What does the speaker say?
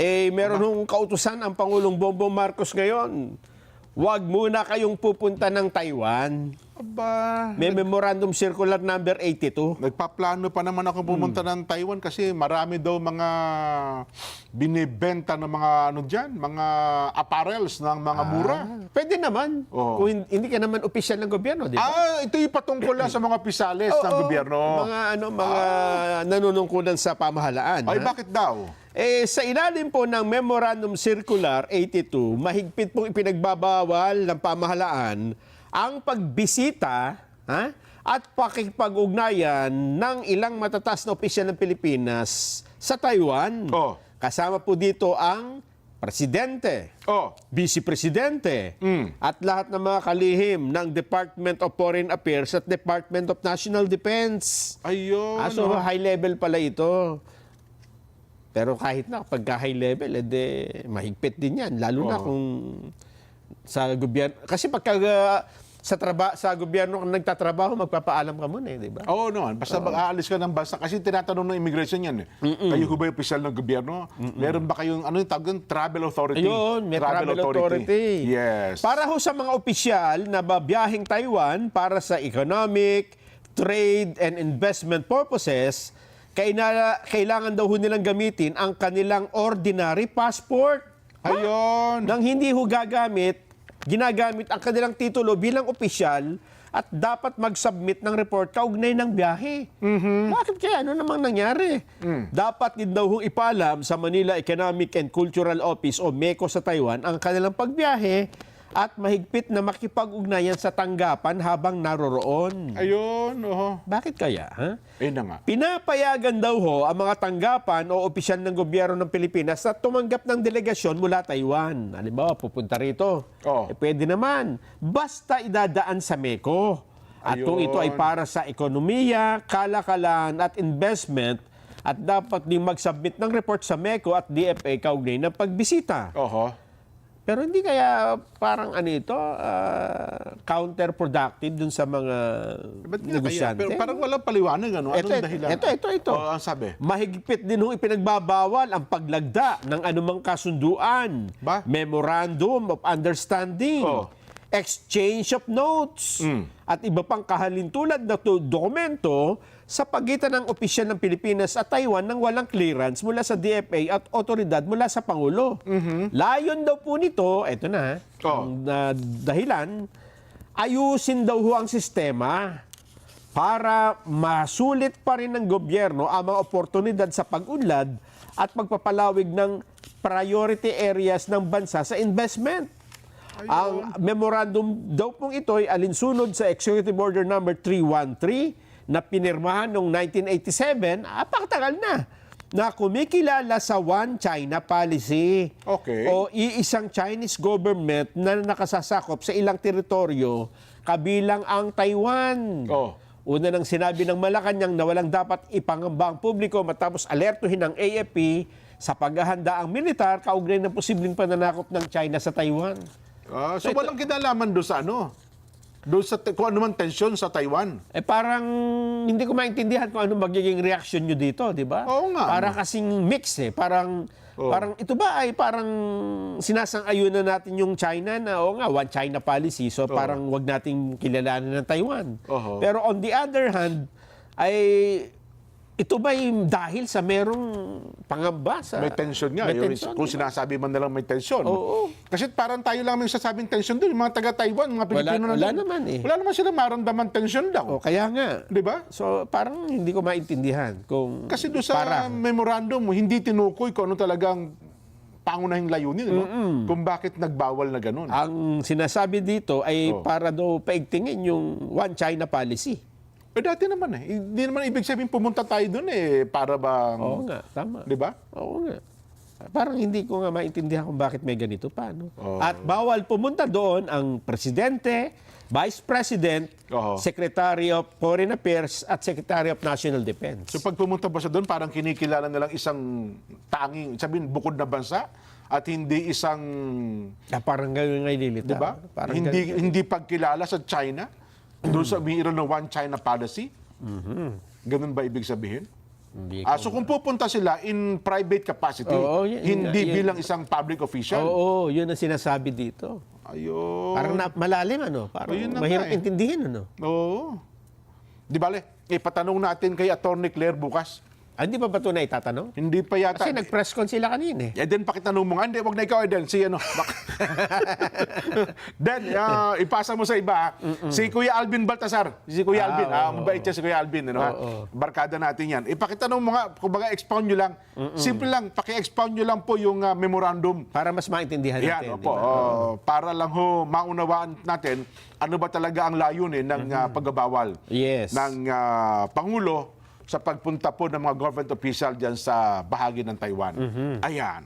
Eh, meron hong kautusan ang Pangulong Bongbong Marcos ngayon. Huwag muna kayong pupunta ng Taiwan. Aba, May memorandum circular number 82. nagpaplano pa naman ako pumunta ng Taiwan kasi marami daw mga binibenta ng mga ano diyan, mga apparels ng mga mura. Pwede naman. Oo. Kung hin- hindi ka naman opisyal ng gobyerno, di ba? Ah, ito yung patungkol lang sa mga pisales ng Oo, gobyerno. Mga ano, mga nanunungkulan sa pamahalaan. Ay, ha? bakit daw? Eh, sa ilalim po ng Memorandum Circular 82, mahigpit pong ipinagbabawal ng pamahalaan ang pagbisita ha, at pakipag-ugnayan ng ilang matatas na opisyal ng Pilipinas sa Taiwan. Oh. Kasama po dito ang presidente, Oh, vice-presidente, Mm. at lahat ng mga kalihim ng Department of Foreign Affairs at Department of National Defense. ayun. Ah, so oh. high level pala ito. Pero kahit na pagka high level, edi mahigpit din yan. Lalo na Oo. kung sa gobyerno. Kasi pagka uh, sa traba sa gobyerno kang nagtatrabaho, magpapaalam ka muna eh, di ba? Oo naman. Basta mag-aalis ka ng bansa. Kasi tinatanong ng immigration yan. Eh. Kayo ho ba yung opisyal ng gobyerno? Meron ba kayong, ano yung tawag doon? Travel authority. Ayun, may travel, authority. Yes. Para ho sa mga opisyal na babiyahing Taiwan para sa economic, trade, and investment purposes, kaina, kailangan daw ho nilang gamitin ang kanilang ordinary passport. Ayun. Nang hindi ho gagamit, ginagamit ang kanilang titulo bilang opisyal at dapat mag-submit ng report kaugnay ng biyahe. Bakit kaya? Ano namang nangyari? Dapat din daw hong ipaalam sa Manila Economic and Cultural Office o MECO sa Taiwan ang kanilang pagbiyahe at mahigpit na makipag-ugnayan sa tanggapan habang naroroon. Ayun. Oho. Bakit kaya? Ha? Ayun na nga. Pinapayagan daw ho ang mga tanggapan o opisyal ng gobyerno ng Pilipinas na tumanggap ng delegasyon mula Taiwan. Halimbawa, pupunta rito. Oo. Eh, pwede naman. Basta idadaan sa MECO. At kung Ayun. ito ay para sa ekonomiya, kalakalan at investment, at dapat din mag-submit ng report sa MECO at DFA kaugnay ng pagbisita. Oho. Pero hindi kaya parang ano ito, ah, counterproductive dun sa mga Ba't nga kaya? negosyante? Pero parang walang paliwanag. Ano? Ito, Anong ito, dahilan? ito, ito, ito. Oh, ang sabi. Mahigpit din hong ipinagbabawal ang paglagda ng anumang kasunduan, Ba? memorandum of understanding, Oh. Exchange of notes, at iba pang kahalintulad na to- dokumento sa pagitan ng opisyal ng Pilipinas at Taiwan nang walang clearance mula sa DFA at otoridad mula sa Pangulo. Layon daw po nito, eto na, Oh. ang ah, dahilan, ayusin daw ho ang sistema para masulit pa rin ng gobyerno ang mga oportunidad sa pag-unlad at pagpapalawig ng priority areas ng bansa sa investment. Ang memorandum daw pong ito ay alinsunod sa Executive Order number 313 na pinirmahan noong 1987, apakatagal na, na kumikilala sa One China Policy Okay. o iisang Chinese government na nakasasakop sa ilang teritoryo kabilang ang Taiwan. Oh. Una nang sinabi ng Malacanang na walang dapat ipangamba ang publiko matapos alertuhin ng AFP sa paghahanda ang militar kaugnay ng posibleng pananakop ng China sa Taiwan. Ah, so walang kinalaman doon sa ano? Doon sa kung ano man tensyon sa Taiwan. Eh parang hindi ko maintindihan kung ano magiging reaction nyo dito, di ba? Oo nga, Para kasing mix eh. Parang, Oo. parang ito ba ay parang sinasang-ayunan natin yung China na, o nga, one China policy. So parang wag nating kilalanin ng Taiwan. Oo. Pero on the other hand, ay ito ba dahil sa merong pangamba sa... May tension nga. May Yung- tension, kung di ba? sinasabi man nilang may tension. Oo. Kasi parang tayo lang may sasabing tension doon. Yung mga taga-Taiwan, mga Pilipino na wala doon. naman eh. Wala naman sila maramdaman tension daw. O, kaya nga. Di ba? So parang hindi ko maintindihan kung... Kasi doon sa para. memorandum, hindi tinukoy kung ano talagang pangunahing layunin. No? Kung bakit nagbawal na ganun. Ang sinasabi dito ay Oh. para daw paigtingin yung One China policy. Eh dati naman eh. Hindi naman ibig sabihin pumunta tayo doon eh. Para bang... Oo nga, tama. Di ba? Oo nga. Parang hindi ko nga maintindihan kung bakit may ganito pa. No? Oo. At bawal pumunta doon ang Presidente, Vice President, Oo. Secretary of Foreign Affairs at Secretary of National Defense. So pag pumunta ba siya doon, parang kinikilala na lang isang tanging, sabihin, bukod na bansa at hindi isang, Ah, parang gano'n nga ililita. di ba? Parang Hindi ganun. hindi pagkilala sa China. Doon sa umiiral ng One China policy. Ganun ba ibig sabihin? Hindi Ah, so kung pupunta sila in private capacity, Oo, yun- hindi yun- bilang isang public official. Oo, yun ang sinasabi dito. Ayun. Parang na, malalim ano, parang mahirap eh. intindihin ano. Oo. Di bale, ipatanong natin kay Attorney Claire bukas. Ah, di ba ba ito na itatanong? Hindi pa yata. Kasi nag-press con sila kanina eh. Eh, then pakitanong mo nga, hindi, wag na ikaw, Eden. Si ano, then, ah, ipasa mo sa iba, ah. si Kuya Alvin Baltasar. Si Kuya Ah, Alvin, ah, oo, mabait siya si Kuya Alvin, ano, ha? Oo. Barkada natin yan. Ipakitanong mo nga, kumbaga expound nyo lang. Simple lang, paki-expound nyo lang po yung ah, memorandum. Para mas maintindihan Yan, natin. opo. di ba? oh, para lang ho, maunawaan natin ano ba talaga ang layunin ng ah, pagbabawal Yes. ng ah, Pangulo sa pagpunta po ng mga government official dyan sa bahagi ng Taiwan. Ayan.